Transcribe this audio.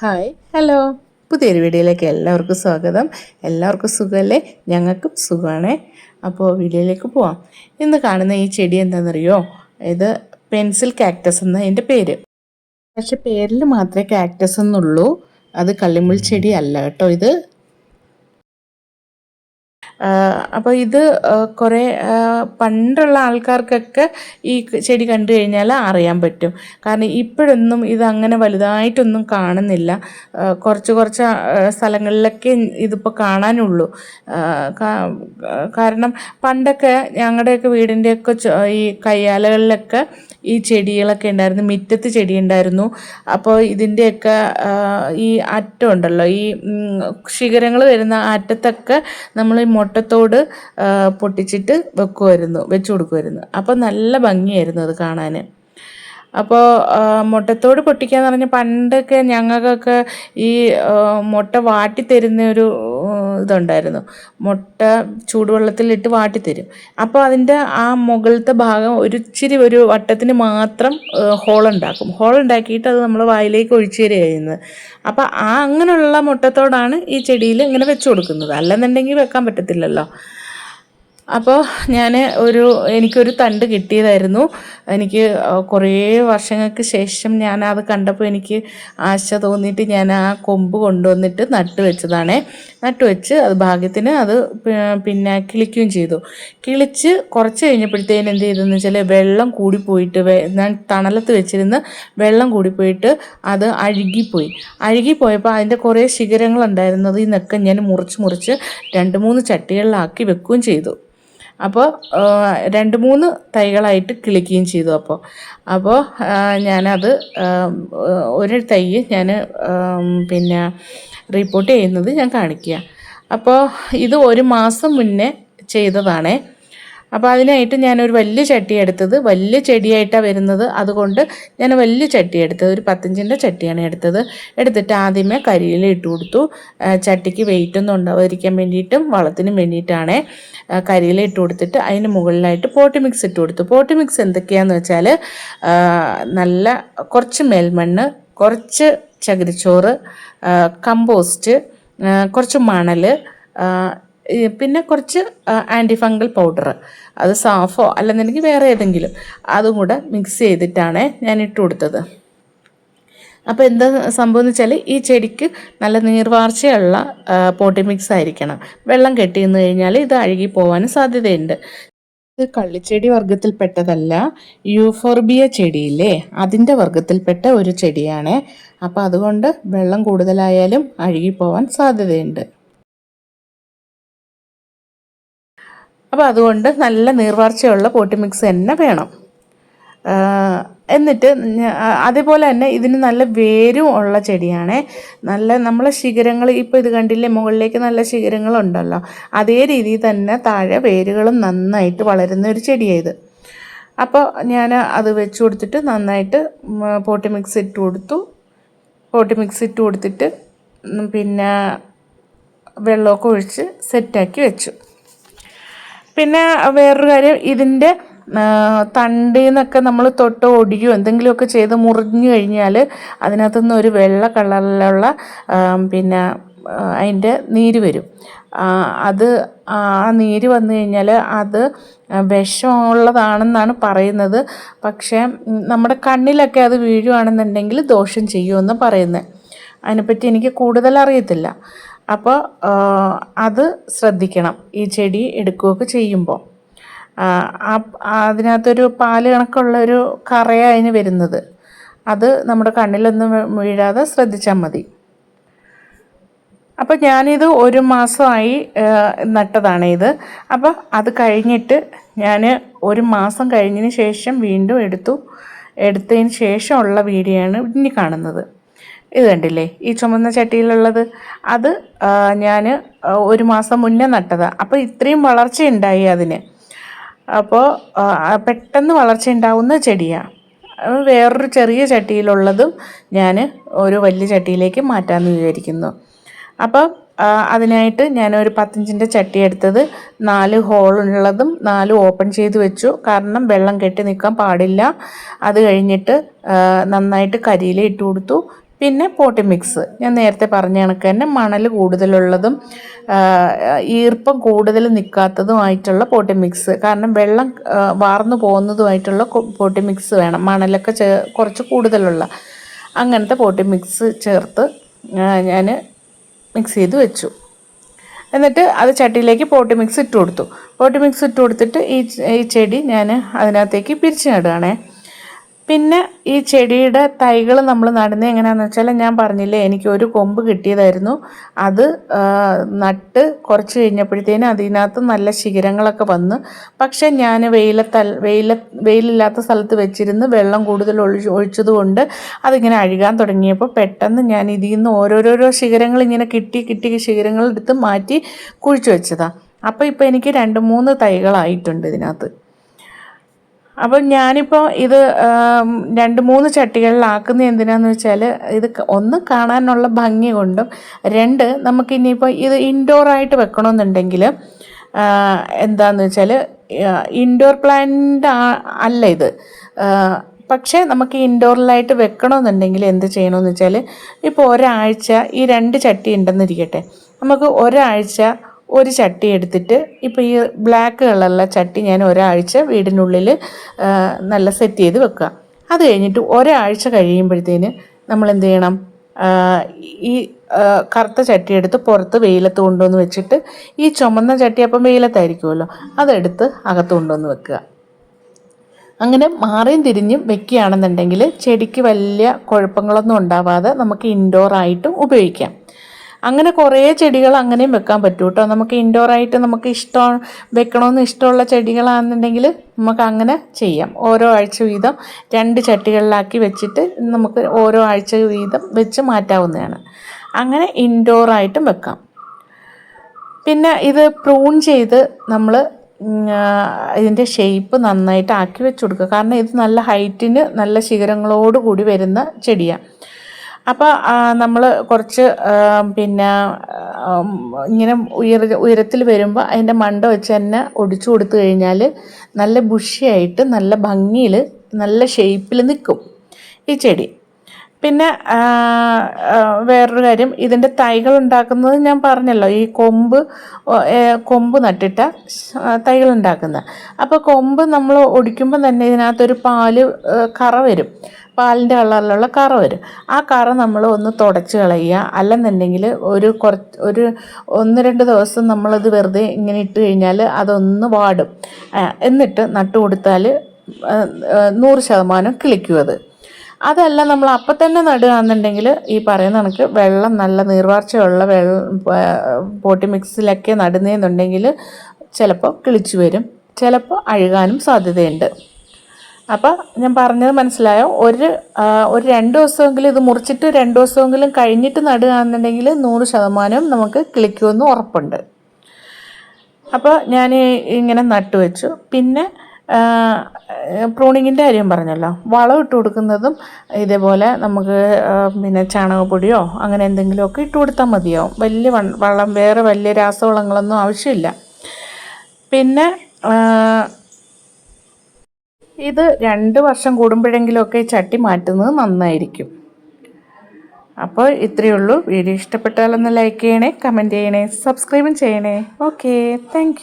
Hi hello പുതിയൊരു വീഡിയോയിലേക്ക് എല്ലാവർക്കും സ്വാഗതം. എല്ലാവർക്കും സുഖമല്ലേ ഞങ്ങൾക്കും സുഖമാണേ അപ്പോൾ വീഡിയോയിലേക്ക് പോവാം. ഇന്ന് കാണുന്ന ഈ ചെടി എന്താണെന്നറിയോ? ഇത് പെൻസിൽ കാക്ടസ് എന്ന എന്റെ പേര്. പക്ഷെ പേരിൽ മാത്രമേ കാക്ടസ് എന്നുള്ളൂ. അത് കള്ളിമുൾ ചെടി അല്ല കേട്ടോ ഇത്. അപ്പോൾ ഇത് കുറേ പണ്ടുള്ള ആൾക്കാർക്കൊക്കെ ഈ ചെടി കണ്ടു കഴിഞ്ഞാൽ അറിയാൻ പറ്റും. കാരണം ഇപ്പോഴൊന്നും ഇത് അങ്ങനെ വലുതായിട്ടൊന്നും കാണുന്നില്ല. കുറച്ച് കുറച്ച് സ്ഥലങ്ങളിലൊക്കെ ഇതിപ്പോൾ കാണാനുള്ളൂ. കാരണം പണ്ടൊക്കെ ഞങ്ങളുടെയൊക്കെ വീടിന്റെയൊക്കെ ഈ കയ്യാലകളിലൊക്കെ ഈ ചെടികളൊക്കെ ഉണ്ടായിരുന്നു. മുറ്റത്ത് ചെടി ഉണ്ടായിരുന്നു. അപ്പോൾ ഇതിന്റെയൊക്കെ ഈ അറ്റം ഉണ്ടല്ലോ. ഈ ശിഖരങ്ങൾ വരുന്ന അറ്റത്തൊക്കെ നമ്മൾ ഈ മുട്ടത്തോട് പൊട്ടിച്ചിട്ട് വെക്കുമായിരുന്നു വെച്ചു കൊടുക്കുമായിരുന്നു അപ്പം നല്ല ഭംഗിയായിരുന്നു അത് കാണാൻ അപ്പോൾ മുട്ടത്തോട് പൊട്ടിക്കുക എന്ന് പറഞ്ഞാൽ പണ്ടൊക്കെ ഞങ്ങൾക്കൊക്കെ ഈ മുട്ട വാട്ടിത്തരുന്ന ഒരു ഇതുണ്ടായിരുന്നു. മുട്ട ചൂടുവെള്ളത്തിലിട്ട് വാട്ടിത്തരും അപ്പോൾ അതിന്റെ ആ മുകളിലത്തെ ഭാഗം ഒരു ഇച്ചിരി ഒരു വട്ടത്തിന് മാത്രം ഹോൾ ഉണ്ടാക്കിയിട്ട് അത് നമ്മൾ വായിലേക്ക് ഒഴിച്ചു തരിക അപ്പോൾ ആ അങ്ങനെയുള്ള മുട്ടത്തോടാണ് ഈ ചെടിയിൽ ഇങ്ങനെ വെച്ച് കൊടുക്കുന്നത്. അല്ലെന്നുണ്ടെങ്കിൽ വെക്കാൻ പറ്റത്തില്ലല്ലോ. അപ്പോൾ ഞാൻ ഒരു എനിക്കൊരു തണ്ട് കിട്ടിയതായിരുന്നു. എനിക്ക് കുറേ വർഷങ്ങൾക്ക് ശേഷം ഞാൻ അത് കണ്ടപ്പോൾ എനിക്ക് ആശ തോന്നിയിട്ട് ഞാൻ ആ കൊമ്പ് കൊണ്ടുവന്നിട്ട് നട്ട് വെച്ചതാണേ. നട്ട് വെച്ച് അത് ഭാഗ്യത്തിന് അത് പിന്നെ കിളിക്കുകയും ചെയ്തു. കിളിച്ച് കുറച്ച് കഴിഞ്ഞപ്പോഴത്തേന് എന്ത് ചെയ്തെന്ന് വെച്ചാൽ വെള്ളം കൂടിപ്പോയിട്ട് ഞാൻ തണലത്ത് വെച്ചിരുന്ന് വെള്ളം കൂടിപ്പോയിട്ട് അത് അഴുകിപ്പോയി. അഴുകിപ്പോയപ്പോൾ അതിന്റെ കുറേ ശിഖരങ്ങളുണ്ടായിരുന്നത് ഇന്നൊക്കെ ഞാൻ മുറിച്ച് മുറിച്ച് രണ്ട് മൂന്ന് ചട്ടികളിലാക്കി വെക്കുകയും ചെയ്തു. അപ്പോൾ രണ്ട് മൂന്ന് തൈകളായിട്ട് കിളിക്കുകയും ചെയ്തു അപ്പോൾ അപ്പോൾ ഞാനത് ഒരു തൈ ഞാൻ പിന്നെ റിപ്പോർട്ട് ചെയ്യുന്നത് ഞാൻ കാണിക്കുക. അപ്പോൾ ഇത് ഒരു മാസം മുന്നേ ചെയ്തതാണേ. അപ്പോൾ അതിനായിട്ട് ഞാനൊരു വലിയ ചട്ടി എടുത്തത്. വലിയ ചെടിയായിട്ടാണ് വരുന്നത്. അതുകൊണ്ട് ഞാൻ വലിയ ചട്ടി എടുത്തത്. ഒരു പത്തഞ്ചിന്റെ ചട്ടിയാണ് എടുത്തത്. എടുത്തിട്ട് ആദ്യമേ കരിയിൽ ഇട്ട് കൊടുത്തു. ചട്ടിക്ക് വെയിറ്റ് ഒന്നും ഉണ്ടാവാതിരിക്കാൻ വേണ്ടിയിട്ടും വളത്തിനും വേണ്ടിയിട്ടാണ് കരിയിൽ ഇട്ട് കൊടുത്തിട്ട് അതിന് മുകളിലായിട്ട് പോട്ടി മിക്സ് ഇട്ട് കൊടുത്തു. പോട്ടി മിക്സ് എന്തൊക്കെയാണെന്ന് വെച്ചാൽ നല്ല കുറച്ച് മേൽമണ്ണ് കുറച്ച് ചകിരിച്ചോറ് കമ്പോസ്റ്റ് കുറച്ച് മണൽ പിന്നെ കുറച്ച് ആന്റി ഫംഗൽ പൗഡർ അത് സാഫോ അല്ലെന്നുണ്ടെങ്കിൽ വേറെ ഏതെങ്കിലും. അതും കൂടെ മിക്സ് ചെയ്തിട്ടാണ് ഞാൻ ഇട്ട് കൊടുത്തത്. അപ്പോൾ എന്താ സംഭവം എന്ന് വെച്ചാൽ ഈ ചെടിക്ക് നല്ല നീർവാർച്ചയുള്ള പോട്ടി മിക്സ് ആയിരിക്കണം. വെള്ളം കെട്ടി നിന്ന് കഴിഞ്ഞാൽ ഇത് അഴുകി പോകാനും സാധ്യതയുണ്ട്. ഇത് കള്ളിച്ചെടി വർഗത്തിൽപ്പെട്ടതല്ല യൂഫോർബിയ ചെടിയില്ലേ അതിന്റെ വർഗത്തിൽപ്പെട്ട ഒരു ചെടിയാണ്. അപ്പോൾ അതുകൊണ്ട് വെള്ളം കൂടുതലായാലും അഴുകി പോകാൻ സാധ്യതയുണ്ട്. അപ്പോൾ അതുകൊണ്ട് നല്ല നീർവാർച്ചയുള്ള പോട്ടി മിക്സ് തന്നെ വേണം. എന്നിട്ട് അതേപോലെ തന്നെ ഇതിന് നല്ല വേരും ഉള്ള ചെടിയാണ്. നല്ല നമ്മളെ ശിഖരങ്ങൾ ഇപ്പോൾ ഇത് കണ്ടില്ലേ മുകളിലേക്ക് നല്ല ശിഖരങ്ങളുണ്ടല്ലോ. അതേ രീതിയിൽ തന്നെ താഴെ വേരുകളും നന്നായിട്ട് വളരുന്ന ഒരു ചെടിയാണ് ഇത്. അപ്പോൾ ഞാൻ അത് വെച്ച് കൊടുത്തിട്ട് നന്നായിട്ട് പോട്ടി മിക്സ് ഇട്ട് കൊടുത്തു. പോട്ടി മിക്സ് ഇട്ട് കൊടുത്തിട്ട് പിന്നെ വെള്ളമൊക്കെ ഒഴിച്ച് സെറ്റാക്കി വെച്ചു. പിന്നെ വേറൊരു കാര്യം ഇതിന്റെ തണ്ടിൽ നിന്നൊക്കെ നമ്മൾ തൊട്ട് ഒടിയോ എന്തെങ്കിലുമൊക്കെ ചെയ്ത് മുറിഞ്ഞു കഴിഞ്ഞാൽ അതിനകത്തുനിന്ന് ഒരു വെള്ള കളറിലുള്ള പിന്നെ അതിന്റെ നീര് വരും. അത് ആ നീര് വന്നു കഴിഞ്ഞാൽ അത് വിഷമുള്ളതാണെന്നാണ് പറയുന്നത്. പക്ഷേ നമ്മുടെ കണ്ണിലൊക്കെ അത് വീഴുവാണെന്നുണ്ടെങ്കിൽ ദോഷം ചെയ്യുമെന്ന് പറയുന്നത് അതിനെപ്പറ്റി എനിക്ക് കൂടുതൽ അറിയത്തില്ല. അപ്പോൾ അത് ശ്രദ്ധിക്കണം. ഈ ചെടി എടുക്കുകയൊക്കെ ചെയ്യുമ്പോൾ. അതിനകത്തൊരു പാൽ കണക്കുള്ളൊരു കറയാണ് അതിന് വരുന്നത്. അത് നമ്മുടെ കണ്ണിലൊന്നും വീഴാതെ ശ്രദ്ധിച്ചാൽ മതി. അപ്പോൾ ഞാനിത് ഒരു മാസമായി നട്ടതാണ് ഇത്. അപ്പോൾ അത് കഴിഞ്ഞിട്ട് ഞാൻ ഒരു മാസം കഴിഞ്ഞതിന് ശേഷം വീണ്ടും എടുത്തു. എടുത്തതിന് ശേഷമുള്ള വീഡിയോ ആണ് ഇനി കാണുന്നത്. ഇത് കണ്ടില്ലേ? ഈ ചുമന്ന ചട്ടിയിലുള്ളത്. അത് ഞാൻ ഒരു മാസം മുന്നേ നട്ടതാണ് അപ്പോൾ ഇത്രയും വളർച്ച ഉണ്ടായി അതിന്. അപ്പോൾ പെട്ടെന്ന് വളർച്ച ഉണ്ടാവുന്ന ചെടിയാണ് വേറൊരു ചെറിയ ചട്ടിയിലുള്ളതും ഞാൻ ഒരു വലിയ ചട്ടിയിലേക്ക് മാറ്റാമെന്ന് വിചാരിക്കുന്നു. അപ്പോൾ അതിനായിട്ട് ഞാൻ ഒരു പത്തഞ്ചിന്റെ ചട്ടി എടുത്തത് നാല് ഹോളുള്ളതും നാല് ഓപ്പൺ ചെയ്ത് വെച്ചു. കാരണം വെള്ളം കെട്ടി നിൽക്കാൻ പാടില്ല. അത് കഴിഞ്ഞിട്ട് നന്നായിട്ട് കരിയില ഇട്ട് കൊടുത്തു. പിന്നെ പോട്ടി മിക്സ്. ഞാൻ നേരത്തെ പറഞ്ഞ കണക്ക് തന്നെ മണൽ കൂടുതലുള്ളതും ഈർപ്പം കൂടുതൽ നിൽക്കാത്തതുമായിട്ടുള്ള പോട്ടി മിക്സ്. കാരണം വെള്ളം വാർന്നു പോകുന്നതുമായിട്ടുള്ള പോട്ടി മിക്സ് വേണം. മണലൊക്കെ ചേ കുറച്ച് കൂടുതലുള്ള അങ്ങനത്തെ പോട്ടി മിക്സ് ചേർത്ത് ഞാൻ മിക്സ് ചെയ്ത് വെച്ചു. എന്നിട്ട് അത് ചട്ടിയിലേക്ക് പോട്ടി മിക്സ് ഇട്ട് കൊടുത്തു. പോട്ടി മിക്സ് ഇട്ട് കൊടുത്തിട്ട് ഈ ഈ ചെടി ഞാൻ അതിനകത്തേക്ക് പിരിച്ചു നടുകയാണേ. പിന്നെ ഈ ചെടിയുടെ തൈകൾ നമ്മൾ നടുന്നത് എങ്ങനെയാണെന്ന് വെച്ചാൽ ഞാൻ പറഞ്ഞില്ലേ എനിക്ക് ഒരു കൊമ്പ് കിട്ടിയതായിരുന്നു. അത് നട്ട് കുറച്ച് കഴിഞ്ഞപ്പോഴത്തേനും അതിനകത്ത് നല്ല ശിഖരങ്ങളൊക്കെ വന്ന് പക്ഷേ ഞാൻ വെയിലത്ത വെയില വെയിലില്ലാത്ത സ്ഥലത്ത് വെച്ചിരുന്ന് വെള്ളം കൂടുതൽ ഒഴിച്ച് ഒഴിച്ചത് കൊണ്ട് അതിങ്ങനെ അഴുകാൻ തുടങ്ങിയപ്പോൾ പെട്ടെന്ന് ഞാൻ ഇതിൽ നിന്ന് ഓരോരോരോ ശിഖരങ്ങൾ ഇങ്ങനെ കിട്ടി കിട്ടി ശിഖരങ്ങൾ എടുത്ത് മാറ്റി കുഴിച്ചു വെച്ചതാണ് അപ്പോൾ ഇപ്പോൾ എനിക്ക് രണ്ട് മൂന്ന് തൈകളായിട്ടുണ്ട് ഇതിനകത്ത്. അപ്പോൾ ഞാനിപ്പോൾ ഇത് രണ്ട് മൂന്ന് ചട്ടികളിലാക്കുന്ന എന്തിനാന്ന് വെച്ചാൽ ഇത് ഒന്ന് കാണാനുള്ള ഭംഗി കൊണ്ടും രണ്ട് നമുക്ക് ഇനിയിപ്പോൾ ഇത് ഇൻഡോർ ആയിട്ട് വെക്കണമെന്നുണ്ടെങ്കിൽ എന്താന്ന് വെച്ചാൽ ഇൻഡോർ പ്ലാന്റ് അല്ല ഇത്. പക്ഷേ നമുക്ക് ഇൻഡോറിലായിട്ട് വെക്കണമെന്നുണ്ടെങ്കിൽ എന്ത് ചെയ്യണമെന്ന് വെച്ചാൽ ഇപ്പോൾ ഒരാഴ്ച ഈ രണ്ട് ചട്ടി ഉണ്ടെന്നിരിക്കട്ടെ. നമുക്ക് ഒരാഴ്ച ഒരു ചട്ടി എടുത്തിട്ട് ഇപ്പോൾ ഈ ബ്ലാക്ക് കളറുള്ള ചട്ടി ഞാൻ ഒരാഴ്ച വീടിനുള്ളിൽ നല്ല സെറ്റ് ചെയ്ത് വെക്കുക. അത് കഴിഞ്ഞിട്ട് ഒരാഴ്ച കഴിയുമ്പോഴത്തേന് നമ്മൾ എന്ത് ചെയ്യണം? ഈ കറുത്ത ചട്ടി എടുത്ത് പുറത്ത് വെയിലത്ത് കൊണ്ടുവന്ന് വെച്ചിട്ട് ഈ ചുമന്ന ചട്ടി അപ്പം വെയിലത്തായിരിക്കുമല്ലോ അതെടുത്ത് അകത്ത് കൊണ്ടുവന്ന് വെക്കുക. അങ്ങനെ മാറിയും തിരിഞ്ഞും വെക്കുകയാണെന്നുണ്ടെങ്കിൽ ചെടിക്ക് വലിയ കുഴപ്പങ്ങളൊന്നും ഉണ്ടാവാതെ നമുക്ക് ഇൻഡോറായിട്ടും ഉപയോഗിക്കാം. അങ്ങനെ കുറേ ചെടികൾ അങ്ങനെയും വെക്കാൻ പറ്റും കേട്ടോ നമുക്ക് ഇൻഡോർ ആയിട്ട് നമുക്ക് ഇഷ്ടം വെക്കണമെന്ന് ഇഷ്ടമുള്ള ചെടികളാണെന്നുണ്ടെങ്കിൽ നമുക്ക് അങ്ങനെ ചെയ്യാം. ഓരോ ആഴ്ച വീതം രണ്ട് ചട്ടികളിലാക്കി വെച്ചിട്ട് നമുക്ക് ഓരോ ആഴ്ച വീതം വെച്ച് മാറ്റാവുന്നതാണ്. അങ്ങനെ ഇൻഡോറായിട്ടും വെക്കാം. പിന്നെ ഇത് പ്രൂൺ ചെയ്ത് നമ്മൾ ഇതിന്റെ ഷേപ്പ് നന്നായിട്ട് ആക്കി വെച്ച് കൊടുക്കുക. കാരണം ഇത് നല്ല ഹൈറ്റിന് നല്ല ശിഖരങ്ങളോട് കൂടി വരുന്ന ചെടിയാണ് അപ്പോൾ നമ്മൾ കുറച്ച് പിന്നെ ഇങ്ങനെ ഉയര ഉയരത്തിൽ വരുമ്പോൾ അതിന്റെ മണ്ട വെച്ച് തന്നെ ഒടിച്ചു കൊടുത്തു കഴിഞ്ഞാൽ നല്ല ബുഷിയായിട്ട് നല്ല ഭംഗിയിൽ നല്ല ഷേപ്പിൽ നിൽക്കും ഈ ചെടി. പിന്നെ വേറൊരു കാര്യം. ഇതിന്റെ തൈകൾ ഉണ്ടാക്കുന്നത് ഞാൻ പറഞ്ഞല്ലോ. ഈ കൊമ്പ് കൊമ്പ് നട്ടിട്ട തൈകൾ ഉണ്ടാക്കുന്നത് അപ്പോൾ കൊമ്പ് നമ്മൾ ഒടിക്കുമ്പോൾ തന്നെ ഇതിനകത്തൊരു പാൽ കറ വരും. പാലിന്റെ കളറിലുള്ള കറ വരും. ആ കറ നമ്മൾ ഒന്ന് തുടച്ച് കളയുക. അല്ലെന്നുണ്ടെങ്കിൽ ഒരു കുറച്ച് ഒരു ഒന്ന് രണ്ട് ദിവസം നമ്മളത് വെറുതെ ഇങ്ങനെ ഇട്ട് കഴിഞ്ഞാൽ അതൊന്ന് വാടും. എന്നിട്ട് നട്ടു കൊടുത്താൽ നൂറ് ശതമാനം കിളിക്കും അത്. അതല്ല നമ്മൾ അപ്പം തന്നെ നടുകയാണെന്നുണ്ടെങ്കിൽ ഈ പറയുന്ന കണക്ക് വെള്ളം നല്ല നീർവാർച്ചയുള്ള വെള്ളം പോട്ടി മിക്സിലൊക്കെ നടുന്നതെന്നുണ്ടെങ്കിൽ ചിലപ്പോൾ കിളിച്ചു വരും ചിലപ്പോൾ അഴുകാനും സാധ്യതയുണ്ട്. അപ്പോൾ ഞാൻ പറഞ്ഞത് മനസ്സിലായോ? ഒരു ഒരു രണ്ട് ദിവസമെങ്കിലും ഇത് മുറിച്ചിട്ട് രണ്ട് ദിവസമെങ്കിലും കഴിഞ്ഞിട്ട് നടുകയാണെന്നുണ്ടെങ്കിൽ നൂറ് ശതമാനവും നമുക്ക് കിളിക്കുമെന്ന് ഉറപ്പുണ്ട്. അപ്പോൾ ഞാൻ ഇങ്ങനെ നട്ടു വെച്ചു പിന്നെ പ്രൂണിങ്ങിന്റെ കാര്യം പറഞ്ഞല്ലോ. വളം ഇട്ട് കൊടുക്കുന്നതും ഇതേപോലെ നമുക്ക് പിന്നെ ചാണകപ്പൊടിയോ അങ്ങനെ എന്തെങ്കിലുമൊക്കെ ഇട്ട് കൊടുത്താൽ മതിയാവും വലിയ വളം വേറെ വലിയ രാസവളങ്ങളൊന്നും ആവശ്യമില്ല. പിന്നെ ഇത് രണ്ട് വർഷം കൂടുമ്പോഴെങ്കിലുമൊക്കെ ചട്ടി മാറ്റുന്നത് നന്നായിരിക്കും. അപ്പോൾ ഇത്രയേ ഉള്ളൂ. വീഡിയോ ഇഷ്ടപ്പെട്ടാലൊന്ന് ലൈക്ക് ചെയ്യണേ കമന്റ് ചെയ്യണേ സബ്സ്ക്രൈബും ചെയ്യണേ. Okay thank